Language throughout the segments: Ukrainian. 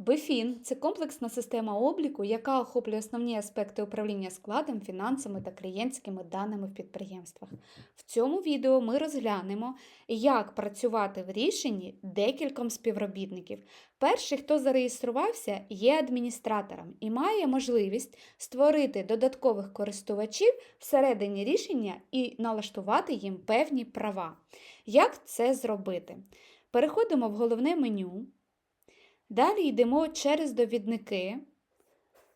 BFIN – це комплексна система обліку, яка охоплює основні аспекти управління складом, фінансами та клієнтськими даними в підприємствах. В цьому відео ми розглянемо, як працювати в рішенні декільком співробітників. Перший, хто зареєструвався, є адміністратором і має можливість створити додаткових користувачів всередині рішення і налаштувати їм певні права. Як це зробити? Переходимо в головне меню. Далі йдемо через довідники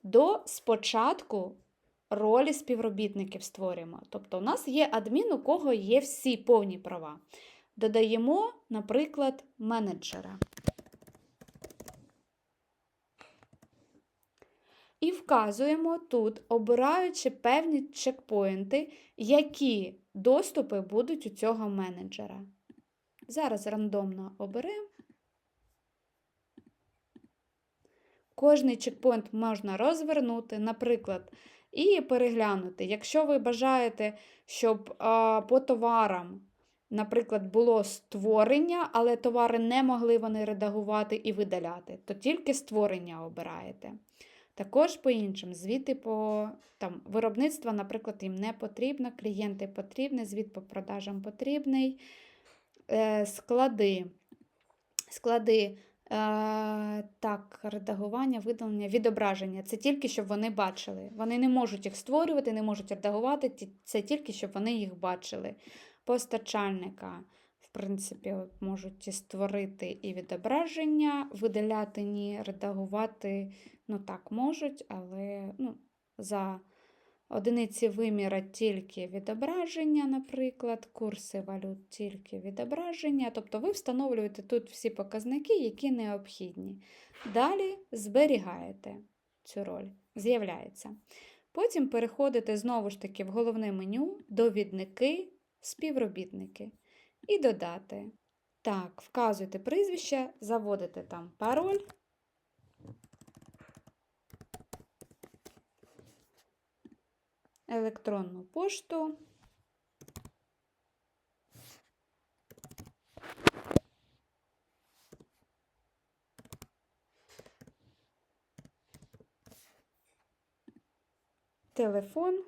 до спочатку ролі співробітників створюємо. Тобто у нас є адмін, у кого є всі повні права. Додаємо, наприклад, менеджера. І вказуємо тут, обираючи певні чекпоінти, які доступи будуть у цього менеджера. Зараз рандомно оберемо. Кожний чекпоінт можна розвернути, наприклад, і переглянути. Якщо ви бажаєте, щоб а, по товарам, наприклад, було створення, але товари не могли вони редагувати і видаляти, то тільки створення обираєте. Також по іншим, звіти по там, виробництва, наприклад, їм не потрібно, клієнти потрібні, звіт по продажам потрібний, е, склади. Склади так, редагування, видалення, відображення. Це тільки, щоб вони бачили. Вони не можуть їх створювати, не можуть редагувати, це тільки, щоб вони їх бачили. Постачальника, в принципі, можуть створити і відображення, видаляти, ні, редагувати, ну так, можуть, але ну, за одиниці виміра тільки відображення, наприклад, курси валют тільки відображення. Тобто ви встановлюєте тут всі показники, які необхідні. Далі зберігаєте цю роль, з'являється. Потім переходите знову ж таки в головне меню, довідники, співробітники і додати. Так, вказуєте прізвище, заводите там пароль. Електронну пошту. Телефон.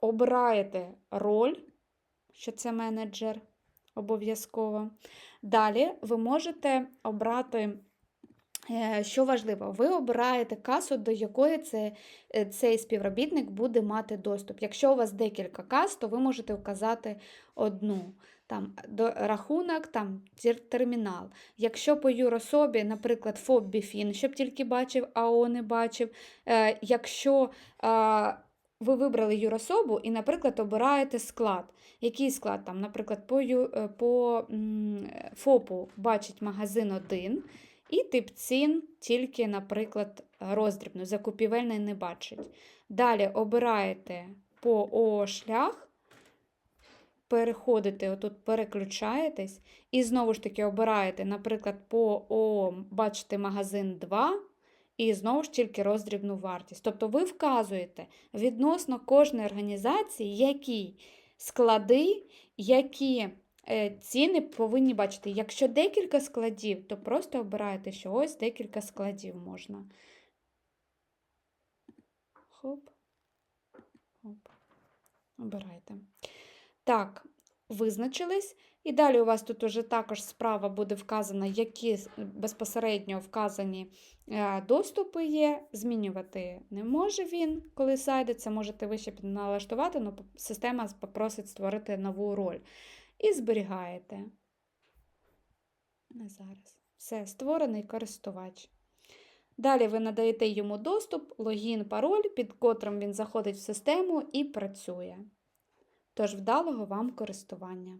Обираєте роль, що це менеджер обов'язково. Далі ви можете обрати, е, що важливо, ви обираєте касу, до якої це, е, цей співробітник буде мати доступ. Якщо у вас декілька кас, то ви можете вказати одну. Там до, рахунок, там термінал. Якщо по юрособі, наприклад, ФОП Біфін, щоб тільки бачив, АО не бачив. Е, якщо е, ви вибрали юрособу і, наприклад, обираєте склад. Який склад? Там, Наприклад, по, е, по ФОПу бачить магазин один, і тип цін тільки, наприклад, роздрібну, закупівельний не бачить. Далі обираєте по ООО шлях, переходите, отут переключаєтесь, і знову ж таки обираєте, наприклад, по ООО бачите магазин 2, і знову ж тільки роздрібну вартість. Тобто ви вказуєте відносно кожної організації, які склади, які е, ціни повинні бачити. Якщо декілька складів, то просто обираєте, що ось декілька складів можна. Хоп. Хоп. Обирайте. Так, визначились. І далі у вас тут уже також справа буде вказана, які безпосередньо вказані е, доступи є. Змінювати не може він, коли сайдиться, можете ви ще налаштувати, але система попросить створити нову роль. І зберігаєте. Не зараз. Все, створений користувач. Далі ви надаєте йому доступ, логін, пароль, під котрим він заходить в систему і працює. Тож вдалого вам користування!